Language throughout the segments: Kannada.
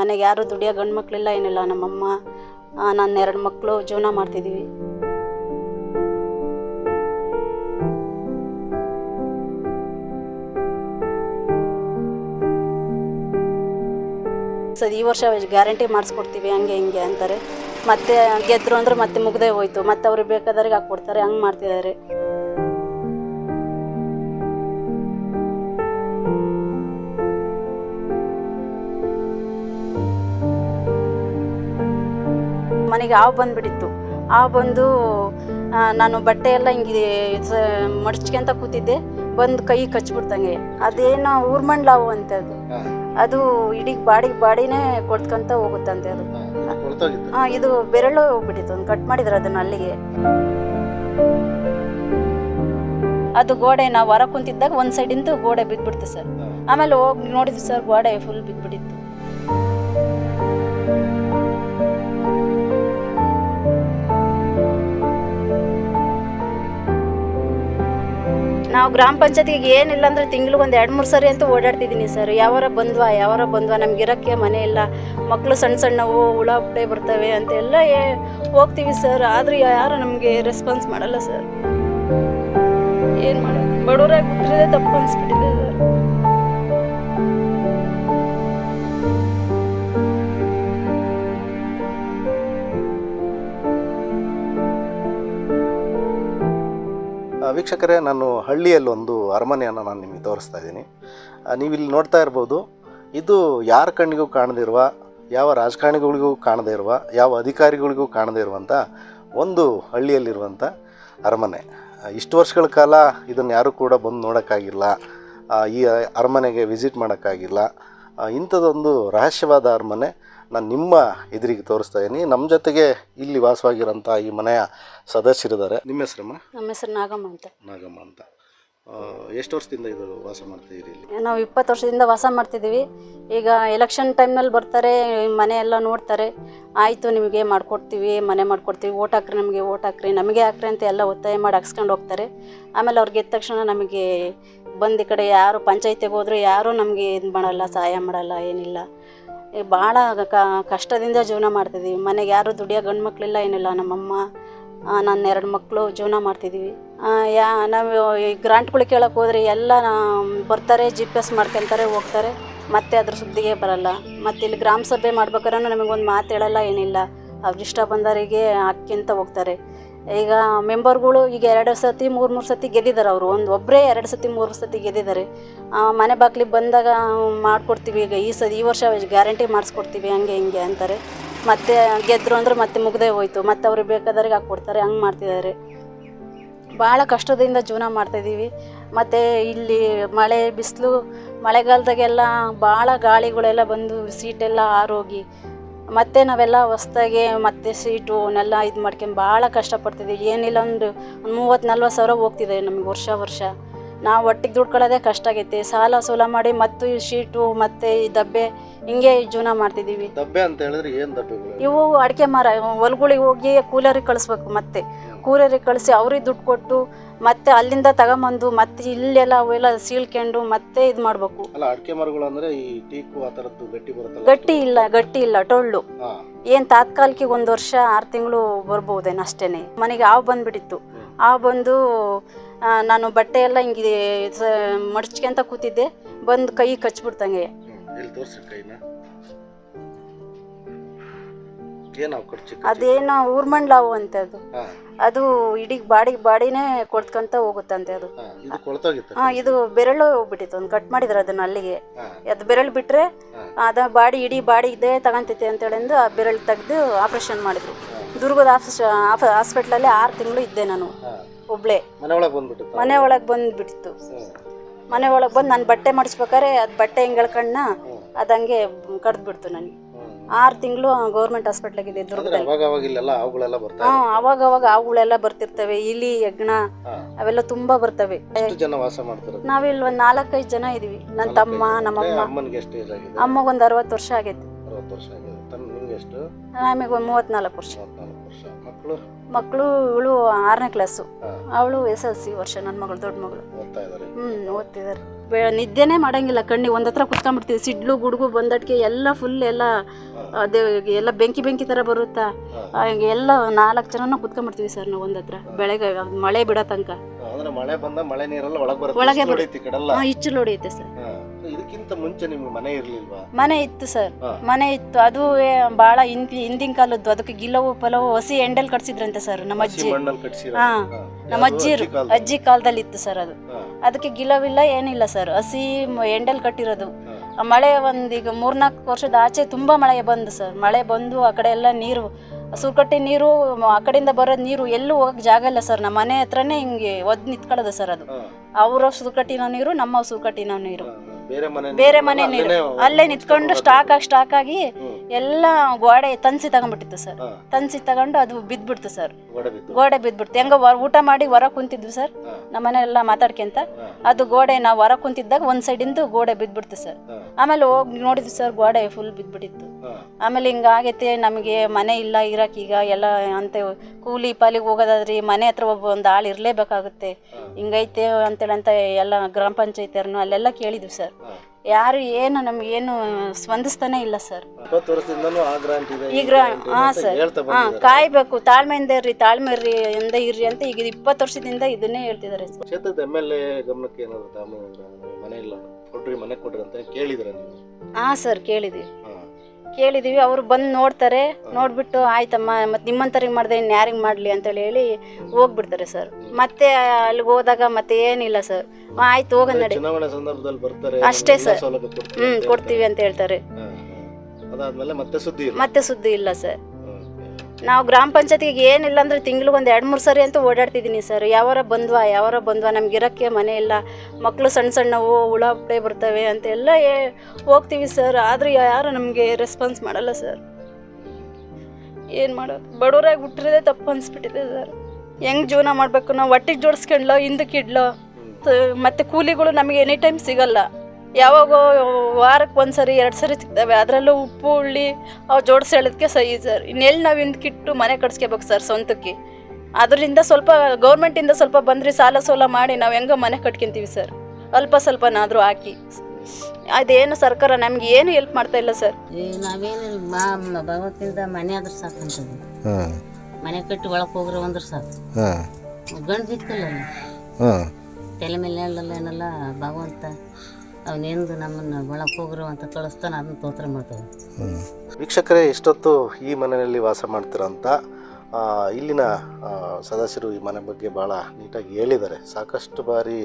ಮನೆಗೆ ಯಾರು ದುಡಿಯೋ ಗಂಡು ಮಕ್ಕಳಿಲ್ಲ ಏನಿಲ್ಲ. ನಮ್ಮಮ್ಮ ನನ್ನ ಎರಡು ಮಕ್ಕಳು ಜೀವನ ಮಾಡ್ತಿದ್ದೀವಿ. ಸರ್, ಈ ವರ್ಷ ಗ್ಯಾರಂಟಿ ಮಾಡಿಸ್ಕೊಡ್ತೀವಿ, ಹಂಗೆ ಹಿಂಗೆ ಅಂತಾರೆ. ಮತ್ತೆ ಗೆದ್ರು ಅಂದ್ರೆ ಮತ್ತೆ ಮುಗ್ದೇ ಹೋಯ್ತು. ಮತ್ತೆ ಅವ್ರಿಗೆ ಬೇಕಾದವ್ರಿಗೆ ಹಾಕ್ಕೊಡ್ತಾರೆ, ಹಂಗೆ ಮಾಡ್ತಿದ್ದಾರೆ. ಮನೆಗೆ ಹಾವು ಬಂದುಬಿಟ್ಟಿತ್ತು. ಆ ಬಂದು ನಾನು ಬಟ್ಟೆ ಎಲ್ಲ ಹಿಂಗೆ ಮಡ್ಚ್ಕೊಂತ ಕೂತಿದ್ದೆ. ಬಂದು ಕೈ ಕಚ್ಬಿಡ್ತಂಗೆ. ಅದೇನೋ ಊರ್ಮಂಡ್ಲ ಹಾವು ಅಂತ ಅದು. ಅದು ಇಡೀ ಬಾಡಿ ಬಾಡಿನೇ ಕೊಡ್ಕೊಂತ ಹೋಗುತ್ತಂತೆ ಅದು. ಹಾಂ ಇದು ಬೆರಳು ಹೋಗ್ಬಿಟ್ಟಿತ್ತು. ಒಂದು ಕಟ್ ಮಾಡಿದ್ರು ಅದನ್ನ ಅಲ್ಲಿಗೆ. ಅದು ಗೋಡೆ ನಾವು ಹೊರ ಕುಂತಿದ್ದಾಗ ಒಂದು ಸೈಡಿಂದ ಗೋಡೆ ಬಿದ್ದುಬಿಡ್ತು ಸರ್. ಆಮೇಲೆ ಹೋಗಿ ನೋಡಿದ್ವಿ ಸರ್ ಗೋಡೆ ಫುಲ್ ಬಿದ್ದುಬಿಟ್ಟಿತ್ತು ನಾವು ಗ್ರಾಮ ಪಂಚಾಯತಿಗೆ ಏನಿಲ್ಲ ಅಂದ್ರೆ ತಿಂಗ್ಳಿಗೆ ಒಂದು ಎರಡು, ಮೂರು ಸರಿ ಅಂತೂ ಓಡಾಡ್ತಿದ್ದೀನಿ ಸರ್ ಯಾವಾರ ಬಂದ್ವಾ ಯಾವಾರ ಬಂದ್ವಾ, ನಮ್ಗೆ ಇರೋಕ್ಕೆ ಮನೆ ಇಲ್ಲ. ಮಕ್ಕಳು ಸಣ್ಣ ಸಣ್ಣವು ಹುಳ ಬುಡೆ ಬರ್ತವೆ ಅಂತೆಲ್ಲ ಹೋಗ್ತೀವಿ ಸರ್ ಆದರೂ ಯಾರು ನಮಗೆ ರೆಸ್ಪಾನ್ಸ್ ಮಾಡಲ್ಲ ಸರ್ ಏನು ಮಾಡೋದು? ಬಡವರಾಗಿ ಬಿಟ್ಟಿರೋದೇ ತಪ್ಪು ಅನ್ಸ್ಬಿಟ್ಟಿದೆ ಸರ್ ವೀಕ್ಷಕರೇ, ನಾನು ಹಳ್ಳಿಯಲ್ಲೊಂದು ಅರಮನೆಯನ್ನು ನಾನು ನಿಮಗೆ ತೋರಿಸ್ತಾ ಇದ್ದೀನಿ. ನೀವು ಇಲ್ಲಿ ನೋಡ್ತಾ ಇರ್ಬೋದು, ಇದು ಯಾರ ಕಣ್ಣಿಗೂ ಕಾಣದಿರುವ ಯಾವ ರಾಜಕಾರಣಿಗಳಿಗೂ ಕಾಣದೇ ಇರುವ, ಯಾವ ಅಧಿಕಾರಿಗಳಿಗೂ ಕಾಣದೇ ಇರುವಂಥ ಒಂದು ಹಳ್ಳಿಯಲ್ಲಿರುವಂಥ ಅರಮನೆ. ಇಷ್ಟು ವರ್ಷಗಳ ಕಾಲ ಇದನ್ನು ಯಾರೂ ಕೂಡ ಬಂದು ನೋಡೋಕ್ಕಾಗಿಲ್ಲ. ಈ ಅರಮನೆಗೆ ವಿಸಿಟ್ ಮಾಡೋಕ್ಕಾಗಿಲ್ಲ. ಇಂಥದ್ದೊಂದು ರಹಸ್ಯವಾದ ಅರಮನೆ. ನಾನು ನಿಮ್ಮ ಎದುರಿಗೆ ತೋರಿಸ್ತಾ ಇದ್ದೀನಿ ನಮ್ಮ ಜೊತೆಗೆ ಇಲ್ಲಿ ವಾಸವಾಗಿರೋಂಥ ಈ ಮನೆಯ ಸದಸ್ಯರಿದ್ದಾರೆ. ನಿಮ್ಮ ಹೆಸರಮ್ಮ? ನಮ್ಮ ಹೆಸರು ನಾಗಮ್ಮ ಅಂತ. ನಾಗಮ್ಮ ಅಂತ. ಎಷ್ಟು ವರ್ಷದಿಂದ ಇದು ವಾಸ ಮಾಡ್ತಿದ್ದೀರಿ ಇಲ್ಲಿ? ನಾವು ಇಪ್ಪತ್ತು ವರ್ಷದಿಂದ ವಾಸ ಮಾಡ್ತಿದ್ದೀವಿ. ಈಗ ಎಲೆಕ್ಷನ್ ಟೈಮ್ನಲ್ಲಿ ಬರ್ತಾರೆ ಮನೆ ಎಲ್ಲ ನೋಡ್ತಾರೆ. ಆಯಿತು ನಿಮಗೆ ಮಾಡ್ಕೊಡ್ತೀವಿ ಮನೆ ಮಾಡ್ಕೊಡ್ತೀವಿ. ಓಟ್ ಹಾಕ್ರಿ ನಮಗೆ ಓಟ್ ಹಾಕ್ರಿ ನಮಗೆ ಹಾಕ್ರಿ ಅಂತ ಎಲ್ಲ ಒತ್ತಾಯ ಮಾಡಿ ಹಾಕ್ಸ್ಕೊಂಡು ಹೋಗ್ತಾರೆ. ಆಮೇಲೆ ಅವ್ರು ಗೆದ್ದ ತಕ್ಷಣ ನಮಗೆ ಬಂದ ಈ ಕಡೆ ಯಾರು ಪಂಚಾಯತಿಗೆ ಹೋದ್ರು ಯಾರೂ ನಮಗೆ ಇದು ಮಾಡಲ್ಲ ಸಹಾಯ ಮಾಡಲ್ಲ ಏನಿಲ್ಲ. ಭಾಳ ಕಷ್ಟದಿಂದ ಜೀವನ ಮಾಡ್ತಿದ್ವಿ. ಮನೆಗೆ ಯಾರು ದುಡಿಯೋ ಗಂಡು ಮಕ್ಕಳಿಲ್ಲ ಏನಿಲ್ಲ. ನಮ್ಮಮ್ಮ ನನ್ನ ಎರಡು ಮಕ್ಕಳು ಜೀವನ ಮಾಡ್ತಿದ್ವಿ. ಯಾ, ನಾವು ಈ ಗ್ರಾಂಟ್ಗಳು ಕೇಳೋಕೆ ಹೋದ್ರೆ ಎಲ್ಲ ಬರ್ತಾರೆ ಜಿ ಪಿ ಎಸ್ ಮಾಡ್ಕೊಂತಾರೆ, ಹೋಗ್ತಾರೆ. ಮತ್ತೆ ಅದ್ರ ಸುದ್ದಿಗೆ ಬರಲ್ಲ. ಮತ್ತು ಇಲ್ಲಿ ಗ್ರಾಮ ಸಭೆ ಮಾಡ್ಬೇಕಾದ್ರೂ ನಮಗೊಂದು ಮಾತು ಹೇಳಲ್ಲ, ಏನಿಲ್ಲ. ಅವ್ರಿಷ್ಟ ಬಂದವರಿಗೆ ಅಕ್ಕಿಂತ ಹೋಗ್ತಾರೆ. ಈಗ ಮೆಂಬರ್ಗಳು ಈಗ ಎರಡು ಸತಿ, ಮೂರು ಮೂರು ಸತಿ ಗೆದ್ದಿದ್ದಾರೆ ಅವರು. ಒಂದು ಒಬ್ಬರೇ ಎರಡು ಸತಿ, ಮೂರು ಸತಿ ಗೆದ್ದಿದ್ದಾರೆ. ಮನೆ ಬಾಗ್ಲಿಗೆ ಬಂದಾಗ ಮಾಡಿಕೊಡ್ತೀವಿ ಈಗ. ಈ ಸತಿ, ಈ ವರ್ಷ ಗ್ಯಾರಂಟಿ ಮಾಡಿಸ್ಕೊಡ್ತೀವಿ, ಹಂಗೆ, ಹಿಂಗೆ ಅಂತಾರೆ. ಮತ್ತೆ ಗೆದ್ದರು ಅಂದ್ರೆ ಮತ್ತೆ ಮುಗ್ದೇ ಹೋಯ್ತು. ಮತ್ತೆ ಅವ್ರಿಗೆ ಬೇಕಾದವ್ರಿಗೆ ಹಾಕ್ಕೊಡ್ತಾರೆ, ಹಂಗೆ ಮಾಡ್ತಿದ್ದಾರೆ. ಭಾಳ ಕಷ್ಟದಿಂದ ಜೀವನ ಮಾಡ್ತಾಯಿದ್ದೀವಿ ಮತ್ತು ಇಲ್ಲಿ ಮಳೆ ಬಿಸಿಲು, ಮಳೆಗಾಲದಾಗೆಲ್ಲ ಭಾಳ ಗಾಳಿಗಳೆಲ್ಲ ಬಂದು, ಸೀಟೆಲ್ಲ ಆರೋಗಿ ಮತ್ತೆ ನಾವೆಲ್ಲ ಹೊಸ್ದಾಗೆ ಮತ್ತೆ ಸೀಟು ಅವನ್ನೆಲ್ಲ ಇದು ಮಾಡ್ಕೊಂಡು ಭಾಳ ಕಷ್ಟಪಡ್ತಿದ್ವಿ. ಏನಿಲ್ಲ ಒಂದು ಒಂದು ಮೂವತ್ತು ನಲ್ವತ್ತು ಸಾವಿರ ಹೋಗ್ತಿದೆ ನಮಗೆ ವರ್ಷ ವರ್ಷ. ನಾವು ಒಟ್ಟಿಗೆ ದುಡ್ಕೊಳ್ಳೋದೇ ಕಷ್ಟ ಆಗೈತೆ. ಸಾಲ ಸೂಲ ಮಾಡಿ ಮತ್ತು ಈ ಶೀಟು ಮತ್ತು ಈ ದಬ್ಬೆ ಹಿಂಗೆ ಜೀವನ ಮಾಡ್ತಿದ್ದೀವಿ ದಬ್ಬೆ ಅಂತ ಹೇಳಿದ್ರೆ ಏನು ದಬ್ಬೆ ಇವು ಅಡಿಕೆ ಮರ ಹೊಲ್ಗಳಿಗೆ ಹೋಗಿ ಕೂಲರಿಗೆ ಕಳಿಸ್ಬೇಕು ಮತ್ತೆ. ಕೂಲರಿಗೆ ಕಳಿಸಿ ಅವ್ರಿಗೆ ದುಡ್ಡು ಕೊಟ್ಟು ಮತ್ತೆ ಅಲ್ಲಿಂದ ತಗೊಂಬಂದು ಮತ್ತೆ ಇಲ್ಲೆಲ್ಲ ಅವೆಲ್ಲ ಸೀಳ್ಕೊಂಡು ಮತ್ತೆ ಇದು ಮಾಡಬೇಕು. ಅಲ್ಲ ಅಡಿಕೆ ಮರಗಳು ಅಂದ್ರೆ ಈ ಟೀಕು ಆ ಥರದ್ದು ಗಟ್ಟಿ ಬರುತ್ತಲ್ಲ ಗಟ್ಟಿ ಇಲ್ಲ ಗಟ್ಟಿ ಇಲ್ಲ ಟೊಳ್ಳು. ಹಾ. ಏನು ತಾತ್ಕಾಲಿಕ ಒಂದು ವರ್ಷ ಆರು ತಿಂಗಳು ಬರ್ಬೋದೇನು ಅಷ್ಟೇನೆ. ಮನೆಗೆ ಹಾವು ಬಂದ್ಬಿಟ್ಟಿತ್ತು. ಆ ಬಂದು ಆ, ನಾನು ಬಟ್ಟೆ ಎಲ್ಲ ಹಿಂಗೆ ಮಡಚ್ಕೊಂತ ಮಡ್ಚ್ಕೊಂತ ಕೂತಿದ್ದೆ. ಬಂದು ಕೈ ಕಚ್ಬಿಡ್ತಂಗೆ. ಹ್ಮ್. ಇಲ್ಲಿ ತೋರಿಸಿ ಕೈನ? ಖರ್ಚು ಅದೇನೋ ಊರ್ಮಂಡ್ಲ ಹಾವು ಅಂತ ಅದು. ಅದು ಇಡೀ ಬಾಡಿ ಬಾಡಿನೇ ಕೊಡ್ಕೊಂತ ಹೋಗುತ್ತಂತೆ ಅದು. ಹಾ ಇದು ಬೆರಳು ಹೋಗ್ಬಿಟ್ಟಿತ್ತು ಒಂದು ಕಟ್ ಮಾಡಿದ್ರು ಅದನ್ನ ಅಲ್ಲಿಗೆ. ಅದು ಬೆರಳು ಬಿಟ್ರೆ. ಅದ ಬಾಡಿ ಇಡೀ ಬಾಡಿ ಇದೇ ತಗೊಂತೈತೆ ಅಂತೇಳಿಂದು ಆ ಬೆರಳು ತೆಗೆದು ಆಪರೇಷನ್ ಮಾಡಿದ್ರು. ದುರ್ಗದ ಹಾಸ್ಪಿಟ್ಲಲ್ಲಿ ಆರು ತಿಂಗಳು ಇದ್ದೆ ನಾನು ಒಬ್ಳೆ. ಮನೆ ಒಳಗೆ ಬಂದ್ಬಿಟ್ಟಿತ್ತು? ಮನೆ ಒಳಗೆ ಬಂದು ನಾನು ಬಟ್ಟೆ ಮಾಡಿಸ್ಬೇಕಾರೆ ಅದು ಬಟ್ಟೆ ಹಿಂಗೆ ಎಳ್ಕಣ್ಣ ಅದಂಗೆ ಕಡ್ದು ಬಿಡ್ತು ನನಗೆ. ಆರು ತಿಂಗಳು ಗೌರ್ಮೆಂಟ್ ಹಾಸ್ಪಿಟ್ಲಾಗಿದೆ ಇದೆ ದುರ್ಗದಲ್ಲಿ ಅವಾಗ ಅವಾಗ ಇಲ್ಲೆಲ್ಲ ಅವುಗಳೆಲ್ಲ ಬರ್ತಾ ಹಾಂ ಅವಾಗ ಅವಾಗ ಹಾವುಗಳೆಲ್ಲ ಬರ್ತಿರ್ತವೆ. ಇಲಿ ಯಜ್ಞ ಅವೆಲ್ಲ ತುಂಬಾ ಬರ್ತವೆ. ಎಷ್ಟು ಜನ ವಾಸ ಮಾಡ್ತಾರೆ ನಾವಿಲ್ಲಿ ಒಂದು ನಾಲ್ಕೈದು ಜನ ಇದೀವಿ. ನನ್ನ ತಮ್ಮ ನಮ್ಮಮ್ಮ. ಅಮ್ಮನಿಗೆ ಎಷ್ಟು ಏಜ್ ಆಗಿದೆ? ಅಮ್ಮಗೊಂದು ಅರವತ್ತು ವರ್ಷ ಆಗೈತೆ. ಅರವತ್ತು ವರ್ಷ ಆಗಿದೆ. ತನ್ನ ನಿಮ್ಗೆ ಎಷ್ಟು? ನಮಗೆ ಒಂದು ವರ್ಷ. ಮೂವತ್ನಾಲ್ಕು ವರ್ಷ. ಮಕ್ಕಳು ಮಕ್ಕಳು ಇವಳು ಆರನೇ ಕ್ಲಾಸು ಅವಳು ಎಸ್ ಎಲ್ ಸಿ ವರ್ಷ. ನನ್ನ ಮಗಳು ದೊಡ್ಡ ಮಗಳು. ಓದ್ತಾ ಇದ್ದಾರೆ ಹ್ಞೂ ಓದ್ತಿದ್ದಾರೆ. ಬೆ ನಿದ್ದೆನೇ ಮಾಡಂಗಿಲ್ಲ. ಕಣ್ಣಿಗೆ ಒಂದು ಹತ್ರ ಕುತ್ಕೊಂಡ್ಬಿಡ್ತೀವಿ. ಸಿಡ್ಲು ಗುಡುಗು ಬಂದಟ್ಕೆ ಎಲ್ಲ ಫುಲ್ ಎಲ್ಲ ಅದೇ ಎಲ್ಲ ಬೆಂಕಿ ಬೆಂಕಿ ಥರ ಬರುತ್ತಾ? ಎಲ್ಲ ನಾಲ್ಕು ಜನನ ಕುತ್ಕೊಂಡ್ಬಿಡ್ತೀವಿ ಸರ್ ನಾವು ಒಂದತ್ರ ಹತ್ರ. ಬೆಳಗ್ಗೆ ಮಳೆ ಬಿಡೋ ತನಕ. ಅಂದ್ರೆ ಮಳೆ ಬಂದ ಮಳೆ ನೀರಲ್ಲ ಒಳಗೆ ಬರುತ್ತೆ. ಇಚ್ಚಲು ಹೊಡೆಯುತ್ತೆ ಸರ್. ಇದಕ್ಕಿಂತ ಮುಂಚೆ ನಿಮ್ಗೆ ಮನೆ ಇರ್ಲಿಲ್ವಾ? ಮನೆ ಇತ್ತು ಸರ್. ಹಾ. ಮನೆ ಇತ್ತು. ಅದು ಬಹಳ ಹಿಂದಿ ಹಿಂದಿನ ಕಾಲದ್ದು. ಅದಕ್ಕೆ ಗಿಲವು ಪಲವು ಹಸಿ ಎಂಡಲ್ ಕಟ್ಸಿದ್ರಂತೆ ಸರ್ ನಮ್ಮ ಹಸಿ ಅಜ್ಜಿ. ಮಣ್ಣಲ್ಲಿ ಕಟ್ಸಿರೋ ಹಾ. ನಮ್ಮ ಅಜ್ಜಿ ಅಜ್ಜಿ ಕಾಲದಲ್ಲಿ ಇತ್ತು ಸರ್ ಅದು. ಅದಕ್ಕೆ ಗಿಲವಿಲ್ಲ ಏನಿಲ್ಲ ಸರ್. ಹಸಿ ಮ- ಎಂಡಲ್ ಕಟ್ಟಿರೋದು. ಆ ಮಳೆ ಒಂದು ಈಗ ಮೂರ್ನಾಲ್ಕು ವರ್ಷದ ಆಚೆ ತುಂಬ ಮಳೆ ಬಂದು ಸರ್. ಮಳೆ ಬಂದು ಆ ಕಡೆ ಎಲ್ಲ ನೀರು ಸುರ್ಕಟ್ಟಿ ನೀರು ಮ- ಆ ಕಡೆಯಿಂದ ಬರೋದು ನೀರು ಎಲ್ಲೂ ಹೋಗಕ್ಕೆ ಜಾಗ ಇಲ್ಲ ಸರ್. ನಮ್ಮ ಮನೆ ಹತ್ರನೇ ಹಿಂಗೆ ಒದ್ ನಿಂತ್ಕೊಳ್ಳೋದು ಸರ್ ಅದು. ಅವರ ಸುರ್ಕಟ್ಟಿನ ನೀರು ನಮ್ಮ ಸುರ್ಕಟ್ಟಿನ ನೀರು. ಬೇರೆ ಮನೆ ಬೇರೆ ಅಲ್ಲೇ ನಿಂತ್ಕೊಂಡು ಸ್ಟಾಕ್ ಆಗಿ ಸ್ಟಾಕ್ ಆಗಿ. ಎಲ್ಲ ಗೋಡೆ ತನ್ಸಿ ತಗೊಂಡ್ಬಿಟ್ಟಿತ್ತು ಸರ್. ಹಾ. ತನ್ಸಿ ತಗೊಂಡು ಅದು ಬಿದ್ಬಿಡ್ತು ಸರ್. ಗೋಡೆ ಬಿದ್ದು ಗೋಡೆ ಬಿದ್ಬಿಡ್ತು. ಹೆಂಗ ಊಟ ಮಾಡಿ ಹೊರ ಕುಂತಿದ್ವಿ ಸರ್. ಹಾ. ನಮ್ಮ ಮನೆಯೆಲ್ಲ ಮಾತಾಡ್ಕೊಂತ ಹಾ. ಅದು ಗೋಡೆ ನಾವು ಹೊರ ಕುಂತಿದ್ದಾಗ ಒಂದ್ ಸೈಡಿಂದ ಗೋಡೆ ಬಿದ್ಬಿಡ್ತು ಸರ್. ಹಾ. ಆಮೇಲೆ ಹೋಗಿ ನೋಡಿದ್ವಿ ಸರ್ ಗೋಡೆ ಫುಲ್ ಬಿದ್ಬಿಟ್ಟಿತ್ತು. ಆಮೇಲೆ ಆಮೇಲೆ ಹಿಂಗಾಗೈತೆ ನಮಗೆ ಮನೆ ಇಲ್ಲ ಇರಕ್ಕೀಗ ಎಲ್ಲ ಅಂತ ಕೂಲಿ ಪಾಲಿಗೆ ಹೋಗೋದಾದ್ರಿ ಮನೆ ಹತ್ರ ಒಬ್ಬ ಒಂದು ಆಳು ಇರಲೇಬೇಕಾಗುತ್ತೆ. ಹಿಂಗೈತೆ ಅಂತೇಳಿ ಅಂತ ಎಲ್ಲ ಗ್ರಾಮ ಪಂಚಾಯತಿಯವ್ರನ್ನು ಅಲ್ಲೆಲ್ಲ ಕೇಳಿದ್ವಿ ಸರ್. ಹಾ. ಯಾರು ಏನು ನಮಗೇನು ಸ್ಪಂದಿಸ್ತಾನೆ ಇಲ್ಲ ಸರ್. ಈಗ ಹಾ ಆ ಗ್ರಾಂಟ್ ಇದೆ ಈ ಈ ಗ್ರಾ ಹಾಂ ಅಂತ ಸರ್. ಹೇಳ್ತಾ ಹಾಂ ಬಂದಿದ್ದಾರೆ. ಕಾಯ್ಬೇಕು ತಾಳ್ಮೆಯಿಂದ ಇರ್ರಿ ತಾಳ್ಮೆ ಇರ್ರಿ ಎಂದ ಇರ್ರಿ ಅಂತ ಈಗ ಇಪ್ಪತ್ತು ವರ್ಷದಿಂದ ಇದನ್ನೇ ಹೇಳ್ತಿದ್ದಾರೆ ಸರ್. ಕ್ಷೇತ್ರದ ಎಂ ಎಲ್ ಎ ಗಮನಕ್ಕೆ ಏನಾದ್ರು ತಾವು ಮನೆ ಇಲ್ಲ ಕೊಡ್ರಿ ಮನೆ ಕೊಡ್ರಿ ಅಂತ ಕೇಳಿದ್ರ ನೀವು? ಹಾಂ ಸರ್ ಕೇಳಿದ್ವಿ ಕೇಳಿದೀವಿ ಅವ್ರು ಬಂದು ನೋಡ್ತಾರೆ. ನೋಡ್ಬಿಟ್ಟು ಆಯ್ತಮ್ಮ ಮತ್ತೆ ನಿಮ್ಮಂತರಿಗೆ ಮಾಡಿದೆ ಇನ್ನು ಯಾರಿಗೆ ಮಾಡಲಿ ಅಂತೇಳಿ ಹೇಳಿ ಹೋಗ್ಬಿಡ್ತಾರೆ ಸರ್. ಮತ್ತೆ ಅಲ್ಲಿಗೆ ಹೋದಾಗ ಮತ್ತೆ ಏನಿಲ್ಲ ಸರ್. ಆಯ್ತು ಹೋಗ ನಡಿ. ಚುನಾವಣೆ ಸಂದರ್ಭದಲ್ಲಿ ಬರ್ತಾರೆ ಅಷ್ಟೇ ಸರ್. ಹ್ಮ್ ಕೊಡ್ತೀವಿ ಹ್ಞೂ ಅಂತ ಕೊಡ್ತೀವಿ ಅಂತ ಹೇಳ್ತಾರೆ. ಅದಾದ್ಮೇಲೆ ಮತ್ತೆ ಸುದ್ದಿ ಇಲ್ಲ. ಮತ್ತೆ ಸುದ್ದಿ ಇಲ್ಲ ಸರ್. ನಾವು ಗ್ರಾಮ ಪಂಚಾಯತಿಗೆ ಏನಿಲ್ಲ ಅಂದ್ರೆ ತಿಂಗ್ಳಿಗೆ ಒಂದು ಎರಡು ಮೂರು ಸರಿ ಅಂತೂ ಓಡಾಡ್ತಿದ್ದೀನಿ ಸರ್. ಯಾವಾರ ಬಂದ್ವಾ ಯಾವಾರ ಬಂದ್ವಾ, ನಮ್ಗೆ ಇರೋಕ್ಕೆ ಮನೆ ಇಲ್ಲ. ಮಕ್ಕಳು ಸಣ್ಣ ಸಣ್ಣವು ಹುಳ ಹುಪ್ಪೆ ಬರ್ತವೆ ಅಂತೆಲ್ಲ ಏ- ಹೋಗ್ತೀವಿ ಸರ್. ಆದರೂ ಯಾರು ನಮಗೆ ರೆಸ್ಪಾನ್ಸ್ ಮಾಡಲ್ಲ ಸರ್. ಏನು ಮಾಡೋದು? ಬಡವರಾಗಿ ಹುಟ್ಟಿರೋದೇ ತಪ್ಪು ಅನಿಸ್ಬಿಟ್ಟಿದೆ ಸರ್. ಹೆಂಗೆ ಜೀವನ ಮಾಡಬೇಕು ನಾವು? ಹೊಟ್ಟಿಗೆ ಜೋಡಿಸ್ಕೊಂಡ್ಲೋ, ಹಿಂದಕ್ಕೆ ಇಡ್ಲೋ? ತ- ಮತ್ತೆ ಕೂಲಿಗಳು ನಮಗೆ ಎನಿ ಟೈಮ್ ಸಿಗಲ್ಲ. ಯಾವಾಗ ವಾರಕ್ಕೆ ಒಂದು ಸರಿ ಎರಡು ಸರಿ ಸಿಗ್ತವೆ ಅದರಲ್ಲೂ ಉಪ್ಪು ಹುಳ್ಳಿ ಅವು ಜೋಡಿಸಿ ಹೇಳೋದಕ್ಕೆ ಸಹಿ ಸರ್. ಇನ್ನೆಲ್ಲಿ ನಾವು ಹಿಂದ್ಕಿಟ್ಟು ಮನೆ ಕಟ್ಸ್ಕೋಬೇಕು ಸರ್ ಸ್ವಂತಕ್ಕೆ. ಅದರಿಂದ ಸ್ವಲ್ಪ ಗೌರ್ಮೆಂಟಿಂದ ಸ್ವಲ್ಪ ಬಂದ್ರಿ ಸಾಲ ಸೋಲ ಮಾಡಿ ನಾವು ಹೆಂಗೋ ಮನೆ ಕಟ್ಕೊಂತೀವಿ ಸರ್. ಅಲ್ಪ ಸ್ವಲ್ಪನಾದರೂ ಹಾಕಿ. ಅದೇನು ಸರ್ಕಾರ ನಮ್ಗೆ ಏನು ಹೆಲ್ಪ್ ಮಾಡ್ತಾ ಇಲ್ಲ ಸರ್. ನಾವೇನು ಭಗವಂತನಿಂದ ಮನೆ ಆದ್ರೆ ಹಾ. ಮನೆ ಕಟ್ಟಿ ಒಳಗೆ ಹೋಗ್ರೆ ಅಂದ್ರೆ ಸಾಕು. ಗಂಡು. ತಲೆ ಮೇಲೆ ಹೇಳಲ್ಲ ಏನಲ್ಲ ಭಗವಂತ. ಅವನೆಂದು ನಮ್ಮನ್ನು ಒಳಗೆ ಹೋಗ್ರು ಅಂತ ಕಳಿಸ್ತಾನೆ ಅದನ್ನ ತೋತ್ರ ಮಾಡ್ತೇವೆ. ವೀಕ್ಷಕರೇ ಇಷ್ಟೊತ್ತು ಈ ಮನೆಯಲ್ಲಿ ವಾಸ ಮಾಡ್ತಿರೋಂಥ ಇಲ್ಲಿನ ಸದಸ್ಯರು ಈ ಮನೆ ಬಗ್ಗೆ ಭಾಳ ನೀಟಾಗಿ ಹೇಳಿದ್ದಾರೆ. ಸಾಕಷ್ಟು ಬಾರಿ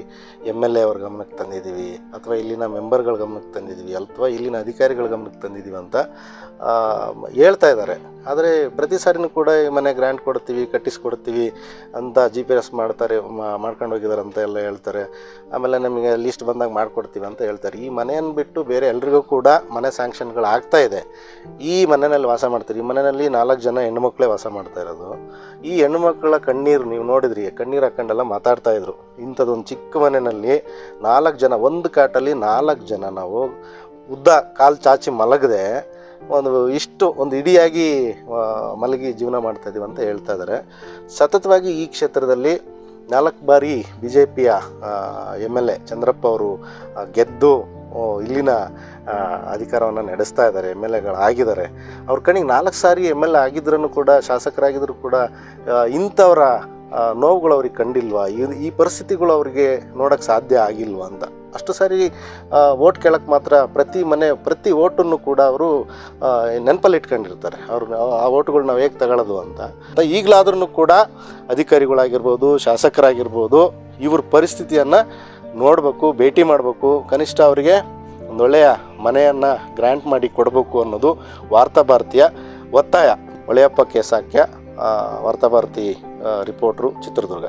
ಎಂ ಎಲ್ ಎ ಅವ್ರ ಗಮನಕ್ಕೆ ತಂದಿದ್ದೀವಿ, ಅಥವಾ ಇಲ್ಲಿನ ಮೆಂಬರ್ಗಳ ಗಮನಕ್ಕೆ ತಂದಿದ್ದೀವಿ, ಅಥವಾ ಇಲ್ಲಿನ ಅಧಿಕಾರಿಗಳ ಗಮನಕ್ಕೆ ತಂದಿದ್ದೀವಿ ಅಂತ ಹೇಳ್ತಾ ಇದ್ದಾರೆ. ಆದರೆ ಪ್ರತಿ ಸಾರಿನೂ ಕೂಡ ಈ ಮನೆ ಗ್ರ್ಯಾಂಟ್ ಕೊಡ್ತೀವಿ, ಕಟ್ಟಿಸ್ಕೊಡ್ತೀವಿ ಅಂತ ಜಿ ಪಿ ಎಸ್ ಮಾಡ್ತಾರೆ ಮಾಡ್ಕೊಂಡು ಹೋಗಿದ್ದಾರೆ ಅಂತ ಎಲ್ಲ ಹೇಳ್ತಾರೆ. ಆಮೇಲೆ ನಮಗೆ ಲಿಸ್ಟ್ ಬಂದಾಗ ಮಾಡಿಕೊಡ್ತೀವಿ ಅಂತ ಹೇಳ್ತಾರೆ. ಈ ಮನೆಯನ್ನು ಬಿಟ್ಟು ಬೇರೆ ಎಲ್ರಿಗೂ ಕೂಡ ಮನೆ ಸ್ಯಾಂಕ್ಷನ್ಗಳು ಆಗ್ತಾ ಇದೆ. ಈ ಮನೆಯಲ್ಲಿ ವಾಸ ಮಾಡ್ತಾರೆ. ಈ ಮನೆಯಲ್ಲಿ ನಾಲ್ಕು ಜನ ಹೆಣ್ಣುಮಕ್ಕಳೇ ವಾಸ ಮಾಡ್ತಾ ಇರೋದು. ಈ ಹೆಣ್ಮಕ್ಳ ಕಣ್ಣೀರು ನೀವು ನೋಡಿದ್ರಿ, ಕಣ್ಣೀರು ಹಾಕೊಂಡೆಲ್ಲ ಮಾತಾಡ್ತಾ ಇದ್ರು. ಇಂಥದ್ದೊಂದು ಚಿಕ್ಕ ಮನೆಯಲ್ಲಿ ನಾಲ್ಕು ಜನ, ಒಂದು ಕಾಟಲ್ಲಿ ನಾಲ್ಕು ಜನ ನಾವು ಉದ್ದ ಕಾಲು ಚಾಚಿ ಮಲಗದೆ, ಒಂದು ಇಷ್ಟು, ಒಂದು ಇಡಿಯಾಗಿ ಮಲಗಿ ಜೀವನ ಮಾಡ್ತಾ ಇದ್ದೀವಿ ಅಂತ ಹೇಳ್ತಾ ಇದ್ದಾರೆ ಸತತವಾಗಿ ಈ ಕ್ಷೇತ್ರದಲ್ಲಿ ನಾಲ್ಕು ಬಾರಿ ಬಿ ಜೆ ಪಿಯ ಎಂ ಎಲ್ ಎ ಚಂದ್ರಪ್ಪ ಅವರು ಗೆದ್ದು ಇಲ್ಲಿನ ಅಧಿಕಾರವನ್ನು ನಡೆಸ್ತಾ ಇದ್ದಾರೆ, ಎಂ ಎಲ್ ಎಗಳಾಗಿದ್ದಾರೆ ಅವ್ರ ಕಣಿಗೆ ನಾಲ್ಕು ಸಾರಿ ಎಂ ಎಲ್ ಎ ಆಗಿದ್ರೂ ಕೂಡ ಶಾಸಕರಾಗಿದ್ದರೂ ಕೂಡ ಇಂಥವರ ನೋವುಗಳು ಅವ್ರಿಗೆ ಕಂಡಿಲ್ವಾ? ಈ- ಈ ಪರಿಸ್ಥಿತಿಗಳು ಅವರಿಗೆ ನೋಡೋಕ್ಕೆ ಸಾಧ್ಯ ಆಗಿಲ್ವಾ ಅಂತ. ಅಷ್ಟು ಸಾರಿ ಓಟ್ ಕೇಳಕ್ಕೆ ಮಾತ್ರ ಪ್ರತಿ ಮನೆ, ಪ್ರತಿ ಓಟನ್ನು ಕೂಡ ಅವರು ನೆನಪಲ್ಲಿ ಇಟ್ಕೊಂಡಿರ್ತಾರೆ. ಅವ್ರು, ಆ ವೋಟ್ಗಳು ನಾವು ಹೇಗೆ ತಗೊಳ್ಳೋದು ಅಂತ. ಈಗಲಾದ್ರೂ ಕೂಡ ಅಧಿಕಾರಿಗಳಾಗಿರ್ಬೋದು, ಶಾಸಕರಾಗಿರ್ಬೋದು, ಇವ್ರ ಪರಿಸ್ಥಿತಿಯನ್ನು ನೋಡಬೇಕು ಭೇಟಿ ಮಾಡಬೇಕು ಕನಿಷ್ಠ ಅವರಿಗೆ ಒಂದೊಳ್ಳೆಯ ಮನೆಯನ್ನು ಗ್ರ್ಯಾಂಟ್ ಮಾಡಿ ಕೊಡಬೇಕು ಅನ್ನೋದು ವಾರ್ತಾಭಾರತಿಯ ಒತ್ತಾಯ. ಹೊಳೆಯಪ್ಪ ಕೇಸಾಕ್ಯ ವಾರ್ತಾ ವಾರ್ತಾಭಾರತಿ ಆ, ರಿಪೋರ್ಟ್ರು ಚಿತ್ರದುರ್ಗ.